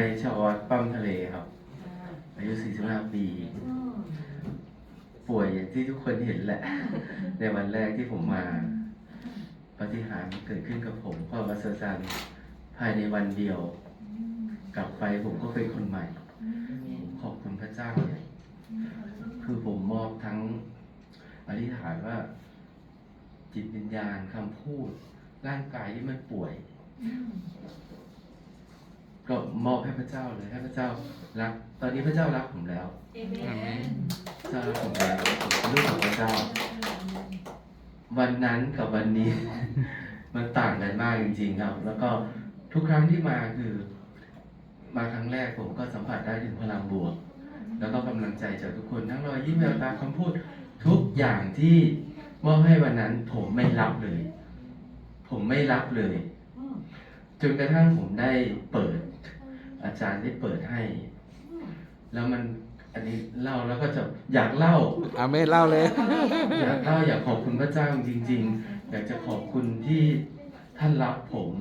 ในชาววัดปั้มทะเลครับ อายุ 45 ปี ป่วยอย่างที่ทุกคนเห็นแหละ ในวันแรกที่ผมมาปาฏิหารย์เกิดขึ้นกับผมความอัศจรรย์ภายในวันเดียว กลับไปผมก็เป็นคนใหม่ ขอบคุณพระเจ้าเนี่ยคือผมมอบทั้งอธิษฐานว่า จิตวิญญาณคำพูด ร่างกายที่มันป่วย ก็มอบให้พระเจ้าเลยให้พระเจ้ารัก ตอนนี้พระเจ้ารักผมแล้วเอเมนพระเจ้ารักผมแล้วผมเป็นลูกของพระเจ้า วันนั้นกับวันนี้ มันต่างกันมากจริง ๆ ครับ แล้วก็ทุกครั้งที่มาคือ มาครั้งแรกผมก็สัมผัสได้ถึงพลังบวก แล้วก็กำลังใจจากทุกคนทั้งรอยยิ้มแววตาคำพูดทุกอย่างที่มอบให้วันนั้นผมไม่รับเลย ผมไม่รับเลย จนกระทั่งผมได้เปิด อาจารย์ได้เปิดให้ แล้วมันอันนี้เล่าแล้วก็จะอยากเล่า อาเมนเล่าเลย อยากเล่าอยากขอบคุณพระเจ้าจริง ๆ อยากจะขอบคุณที่ท่านรับผม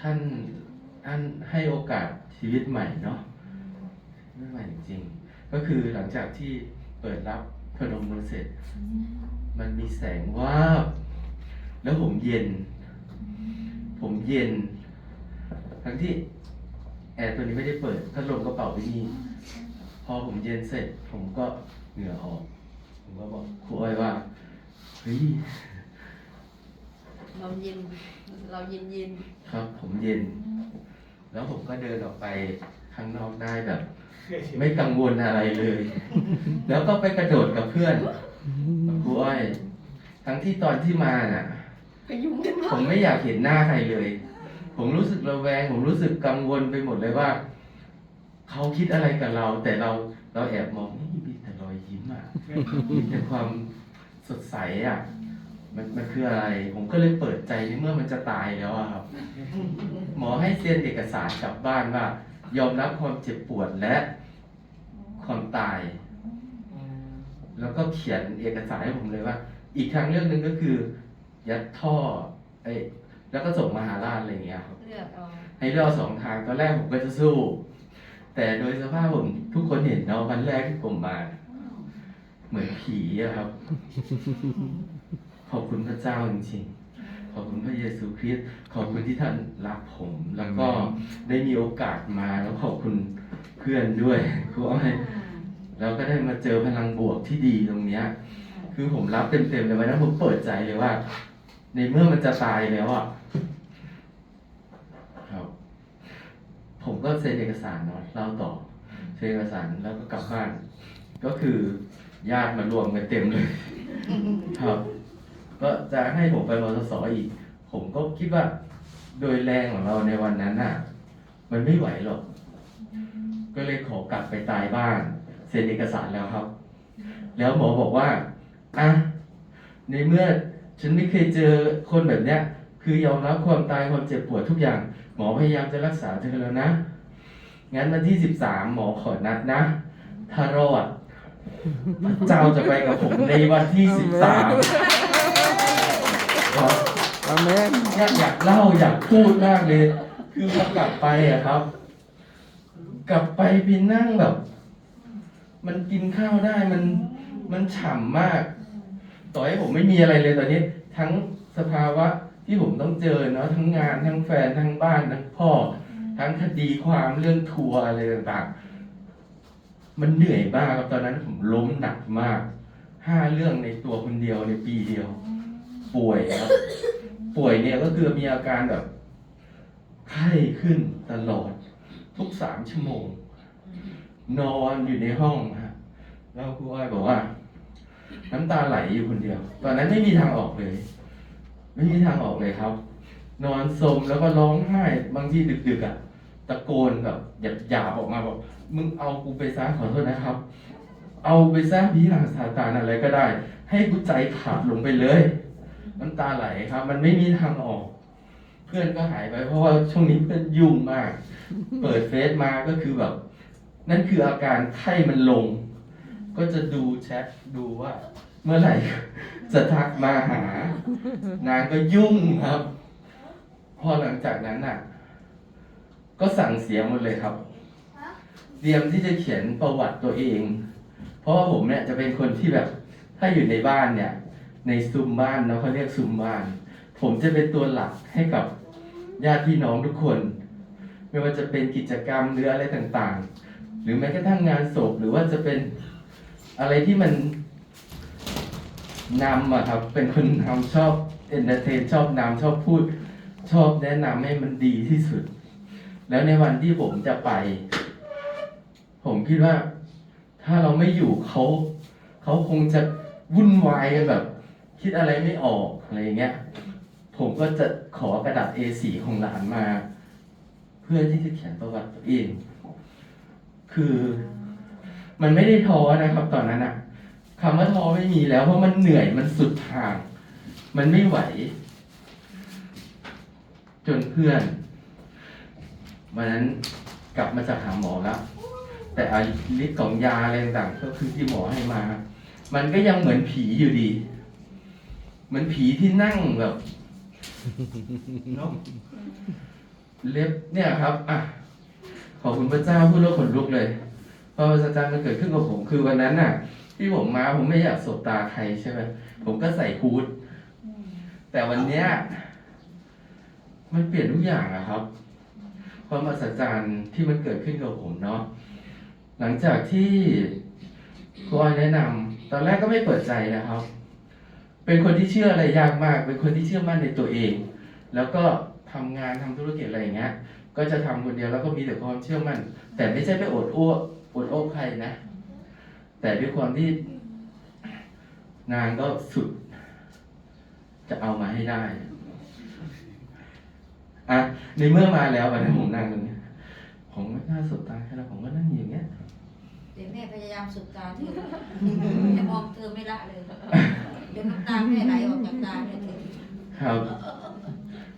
ท่านท่านให้โอกาสชีวิตใหม่เนาะไม่ใหม่จริงๆก็คือหลังจากที่เปิดรับพนมมือเสร็จ มันมีแสงวาบแล้วผมเย็น ผมเย็น ทั้งที่ แอร์ตัวนี้ไม่ได้เปิดพัดลมก็เป่าไปนี่พอผมเย็นเสร็จ ผมก็เหงื่อออก ผมก็บอกครูอ้อยว่าเฮ้ยเราเย็น เราเย็นเย็นครับ ผมเย็น แล้วผมก็เดินออกไปข้างนอกได้แบบ ไม่กังวลอะไรเลย แล้วก็ไปกระโดดกับเพื่อนกับครูอ้อย ทั้งที่ตอนที่มาน่ะ พยุงกันผมไม่อยากเห็นหน้าใครเลย ผมรู้สึกระแวง ผมรู้สึกกังวลไปหมดเลยว่า เขาคิดอะไรกับเรา แต่เราเราแอบมองนี่มีแต่รอยยิ้มอะมีแต่ความสดใสอะ มันมันคืออะไร ผมก็เลยเปิดใจในเมื่อมันจะตายแล้วอะครับ หมอให้เซ็นเอกสารกลับบ้านว่า ยอมรับความเจ็บปวดและความตาย แล้วก็เขียนเอกสารให้ผมเลยว่า อีกทางเรื่องหนึ่งก็คือ ยัดท่อไอ แล้วก็ส่งมหาราชอะไรอย่างเงี้ยครับ เลือกเอาให้เลือกสองทางตอนแรกผมก็จะสู้ แต่โดยสภาพผมทุกคนเห็นเนาะวันแรกที่ผมมา เหมือนผีอะครับ ขอบคุณพระเจ้าจริงๆ ขอบคุณพระเยซูคริสต์ขอบคุณที่ท่านรักผม แล้วก็ได้มีโอกาสมาแล้วขอบคุณเพื่อนด้วยครูอ้อยแล้วก็ได้มาเจอพลังบวกที่ดีตรงเนี้ย คือผมรับเต็มๆเลยวันนั้นผมเปิดใจเลยว่า ในเมื่อมันจะตายแล้วอะครับ ผมก็เซ็นเอกสารเนาะเล่าต่อเซ็นเอกสารแล้วก็กลับบ้าน ก็คือญาติมารวมกันเต็มเลย ครับ ก็จะให้ผมไปมสสอีก ผมก็คิดว่า โดยแรงของเราในวันนั้นน่ะ มันไม่ไหวหรอก ก็เลยขอกลับไปตายบ้านเซ็นเอกสารแล้วครับ แล้วหมอบอกว่าอะในเมื่อฉันไม่เคยเจอคนแบบเนี้ย คือยอมรับความตายความเจ็บปวดทุกอย่างห มอพยายามจะรักษาเธอแล้วนะ งั้นวันที่สิบสามหมอขอนัดนะ ถ้ารอดพระเจ้าจะไปกับผมในวันที่สิบสามครับอาเมนอยากอยากเล่าอยากพูดมากเลย คือพอกลับไปอะครับ กลับไปไปนั่งแบบ มันกินข้าวได้มันมันฉ่ำมาก ต่อให้ผมไม่มีอะไรเลยตอนนี้ ทั้งสภาวะ ที่ผมต้องเจอเนาะทั้งงานทั้งแฟนทั้งบ้านทั้งพ่อ ทั้งคดีความเรื่องทัวร์อะไรต่างๆ มันเหนื่อยมากครับตอนนั้นผมล้มหนักมากห้าเรื่องในตัวคนเดียวในปีเดียว ป่วยครับ ป่วยเนี่ยก็คือมีอาการแบบไข้ขึ้นตลอด ทุกสามชั่วโมง นอนอยู่ในห้องฮะแล้วครูอ้อยบอกว่า น้ำตาไหลอยู่คนเดียว ตอนนั้นไม่มีทางออกเลย ไม่มีทางออกเลยครับ นอนสมแล้วก็ร้องไห้บางทีดึกๆอะตะโกนแบบหยาบๆออกมาบอกมึงเอากูไปซะขอโทษนะครับ เอาไปซะพีหลังซาตานอะไรก็ได้ ให้กูใจขาดลงไปเลยน้ำตาไหลครับ มันไม่มีทางออก เพื่อนก็หายไป เพราะว่าช่วงนี้เพื่อนยุ่งมาก เปิดเฟซมาก็คือแบบ นั่นคืออาการไข้มันลง ก็จะดูแชทดูว่า เมื่อไหร่จะทักมาหา นางก็ยุ่งครับ พอหลังจากนั้นน่ะ ก็สั่งเสียหมดเลยครับ เตรียมที่จะเขียนประวัติตัวเอง เพราะว่าผมเนี่ยจะเป็นคนที่แบบ ถ้าอยู่ในบ้านเนี่ย ในซุมบ้านเนาะเขาเรียกซุมบ้าน ผมจะเป็นตัวหลักให้กับญาติพี่น้องทุกคน ไม่ว่าจะเป็นกิจกรรมหรืออะไรต่างๆ หรือแม้กระทั่งงานศพหรือว่าจะเป็น อะไรที่มันนำอะครับ เป็นคนนำชอบเอนเตอร์เทนชอบนำชอบพูด ชอบแนะนำให้มันดีที่สุด แล้วในวันที่ผมจะไป ผมคิดว่า ถ้าเราไม่อยู่เขาเขาคงจะวุ่นวายกันแบบ คิดอะไรไม่ออกอะไรอย่างเงี้ย ผมก็จะขอกระดาษ A4 ของหลานมา เพื่อที่จะเขียนประวัติตัวเอง คือ มันไม่ได้ท้อนะครับ ตอนนั้นอะคำว่าท้อไม่มีแล้ว เพราะมันเหนื่อยมันสุดทาง มันไม่ไหว จนเพื่อนวันนั้นกลับมาจากหาหมอแล้ว แต่อาฤทธิ์ของยาอะไรต่างๆก็คือที่หมอให้มา มันก็ยังเหมือนผีอยู่ดี เหมือนผีที่นั่งแบบเนอะเล็บเนี่ยครับ อะ ขอบคุณพระเจ้าพูดแล้วขนลุกเลย เพราะประสบการณ์มันเกิดขึ้นกับผมคือวันนั้นน่ะ ที่ผมมาผมไม่อยากสบตาใครใช่ไหมผมก็ใส่ฮูดแต่วันเนี้ยมันเปลี่ยนทุกอย่างอะครับ ความอัศจรรย์ที่มันเกิดขึ้นกับผมเนาะหลังจากที่ครูออยแนะนำตอนแรกก็ไม่เปิดใจนะครับ เป็นคนที่เชื่ออะไรยากมาก เป็นคนที่เชื่อมั่นในตัวเอง แล้วก็ทำงานทำธุรกิจอะไรอย่างเงี้ย ก็จะทำคนเดียวแล้วก็มีแต่ความเชื่อมั่น แต่ไม่ใช่ไปอดอ้ว กอดโอ้ใครนะ แต่ด้วยความที่งานก็สุด จะเอามาให้ได้อะในเมื่อมาแล้ววันนั้นผมนั่งตรงนี้ผมไม่น่าสบตาแค่แล้วผมก็นั่งอยู่อย่างเงี้ยเดี๋ยวแม่พยายามสุดตาเธอแต่มองเธอไม่ละเลยเดี๋ยวน้ำตาแม่ไหลออกจากตาเนี่ยเธอครับ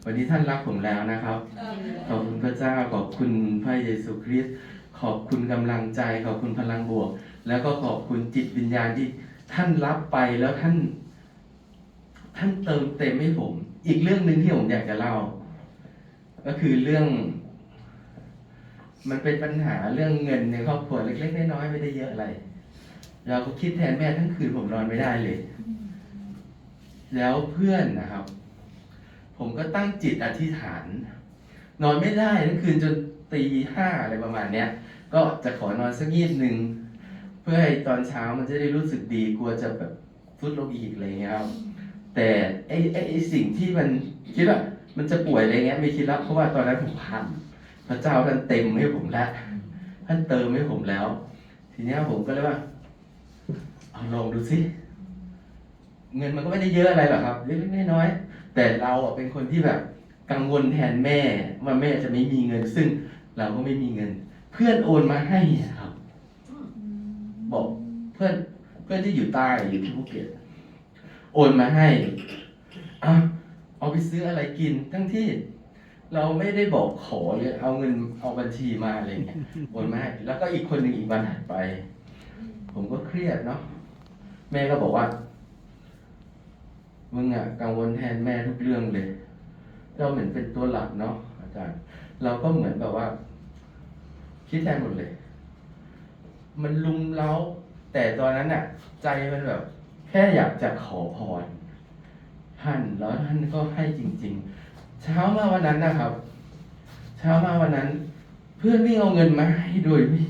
วันนี้ท่านรักผมแล้วนะครับ ขอบคุณพระเจ้าขอบคุณพระเยซูคริสต์ ขอบคุณกำลังใจ ขอบคุณพลังบวก แล้วก็ขอบคุณจิตวิญญาณที่ท่านรับไปแล้วท่าน ท่านเติมเต็มให้ผม อีกเรื่องหนึ่งที่ผมอยากจะเล่า ก็คือเรื่อง มันเป็นปัญหาเรื่องเงินในครอบครัวเล็ก ๆ น้อยๆไม่ได้เยอะอะไร เราก็คิดแทนแม่ทั้งคืนผมนอนไม่ได้เลย แล้วเพื่อนนะครับ ผมก็ตั้งจิตอธิษฐาน นอนไม่ได้ทั้งคืนจนตีห้าอะไรประมาณเนี้ย ก็จะขอนอนสักยีดหนึ่งเพื่อให้ตอนเช้ามันจะได้รู้สึกดีกลัวจะแบบฟุดลงอีกอะไรเงี้ยครับ แต่ไอ้ไอ้ไอ้สิ่งที่มันคิดว่ามันจะป่วยอะไรเงี้ยไม่คิดแล้วเพราะว่าตอนนั้นผมพันพระเจ้าท่านเต็มให้ผมแล้วท่านเติมให้ผมแล้ว ทีเนี้ยผมก็เลยว่าเอาลองดูสิเงินมันก็ไม่ได้เยอะอะไรหรอกครับเล็กๆน้อยๆแต่เราอะเป็นคนที่แบบกังวลแทนแม่ว่าแม่จะไม่มีเงินซึ่งเราก็ไม่มีเงิน เพื่อนโอนมาให้อะครับ บอกเพื่อนเพื่อนที่อยู่ใต้อยู่ที่ภูเก็ตโอนมาให้อะเอาไปซื้ออะไรกิน ทั้งที่เราไม่ได้บอกขอเลยเอาเงินเอาบัญชีมาอะไรเงี้ยโอนมาให้แล้วก็อีกคนหนึ่งอีกวันถัดไป ผมก็เครียดเนาะแม่ก็บอกว่ามึงอะกังวลแทนแม่ทุกเรื่องเลย เราเหมือนเป็นตัวหลักเนาะอาจารย์ เราก็เหมือนแบบว่า คิดแทนหมดเลย มันลุมเล้า แต่ตอนนั้นอะใจมันแบบ แค่อยากจะขอพรท่านแล้วท่านก็ให้จริง ๆ เช้ามาวันนั้นนะครับ เช้ามาวันนั้น เพื่อนวิ่งเอาเงินมาให้โดยไม่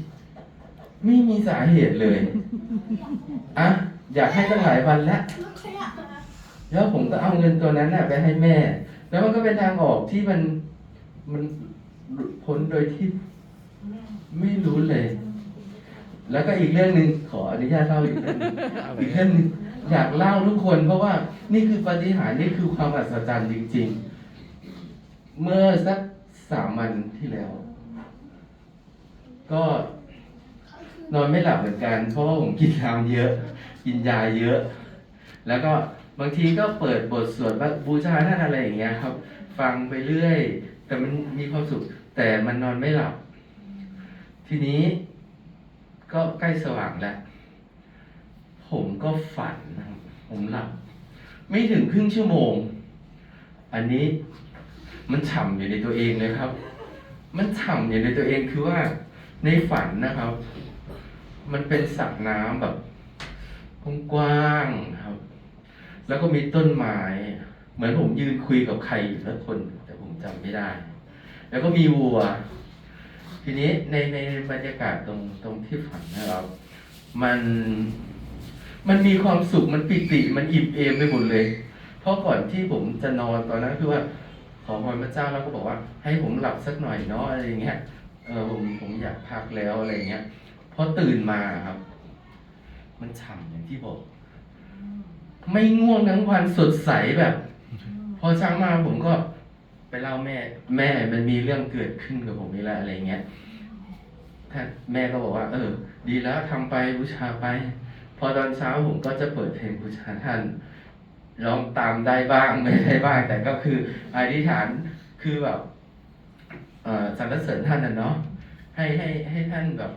ไม่มีสาเหตุเลยอะอยากให้ตั้งหลายวันแล้ว แล้วผมก็เอาเงินตัวนั้นน่ะ ไปให้แม่ แล้วมันก็เป็นทางออกที่มันมันพ้นโดยที่ ไม่รู้เลย แล้วก็อีกเรื่องหนึ่งขออนุญาตเล่าอีกเรื่องหนึ่งอีกเรื่องหนึ่งอยากเล่าทุกคน เพราะว่านี่คือปาฏิหาริย์นี่คือความอัศจรรย์จริง ๆ เมื่อสักสามวันที่แล้ว ก็นอนไม่หลับเหมือนกัน เพราะว่าผมกินน้ำเยอะ กินยาเยอะ แล้วก็บางทีก็เปิดบทสวดบูชาท่านอะไรอย่างเงี้ยครับ ฟังไปเรื่อย แต่มันมีความสุข แต่มันนอนไม่หลับ ทีนี้ก็ใกล้สว่างแล้ว ผมก็ฝันนะครับผมหลับ ไม่ถึงครึ่งชั่วโมง อันนี้มันฉ่ำอยู่ในตัวเองเลยครับ มันฉ่ำอยู่ในตัวเองคือว่าในฝันนะครับ มันเป็นสระน้ำแบบกว้างๆครับ แล้วก็มีต้นไม้เหมือนผมยืนคุยกับใครอยู่แล้วคน แต่ผมจำไม่ได้ แล้วก็มีวัว ทีนี้ในในบรรยากาศตรงตรงที่ฝันนะครับ มันมันมีความสุขมันปิติมันอิ่มเอมไปหมดเลย เพราะก่อนที่ผมจะนอนตอนนั้นคือว่า ขอพรพระเจ้าแล้วก็บอกว่า ให้ผมหลับสักหน่อยเนาะอะไรอย่างเงี้ยเออผมผมอยากพักแล้วอะไรอย่างเงี้ยพอตื่นมาครับ มันฉ่ำอย่างที่บอก ไม่ง่วงทั้งวันสดใสแบบ พอเช้ามาผมก็ ไปเล่าแม่ แม่มันมีเรื่องเกิดขึ้นกับผมนี่แหละอะไรเงี้ยท่านแม่ก็บอกว่า เออ ดีแล้วทำไปบูชาไป พอตอนเช้าผมก็จะเปิดเพลงบูชาท่านร้องตามได้บ้างไม่ได้บ้าง แต่ก็คืออธิษฐานคือแบบเอ่อสรรเสริญท่านนะเนาะให้ให้ให้ท่านแบบ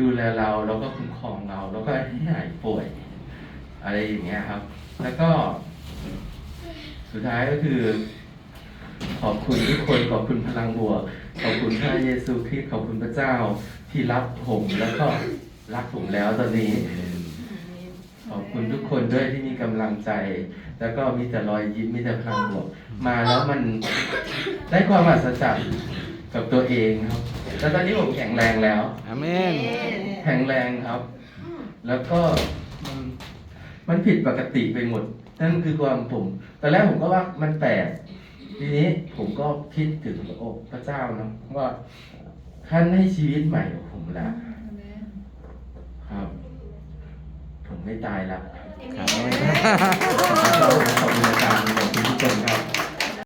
ดูแลเราแล้วก็คุ้มครองเรา แล้วก็ให้หายป่วย อะไรอย่างเงี้ยครับ แล้วก็สุดท้ายก็คือ ขอบคุณทุกคนขอบคุณพลังบวก ขอบคุณพระเยซูคริสต์ขอบคุณพระเจ้าที่รับผมแล้วก็รักผมแล้วตอนนี้ ขอบคุณทุกคนด้วยที่มีกำลังใจ แล้วก็มีแต่รอยยิ้มมีแต่พลังบวก มาแล้วมันได้ความอัศจรรย์กับตัวเองครับแล้วตอนนี้ผมแข็งแรงแล้ว อาเมน แข็งแรงครับ แล้วก็มันมันผิดปกติไปหมด นั่นคือความผม ตอนแรกผมก็ว่ามันแปลก ทีนี้ผมก็คิดถึงโอ้พระเจ้าเนาะว่าท่านให้ชีวิตใหม่กับผมแล้วครับ ผมไม่ตายละครับขอบคุณอาจารย์ขอบคุณทุกคนครับ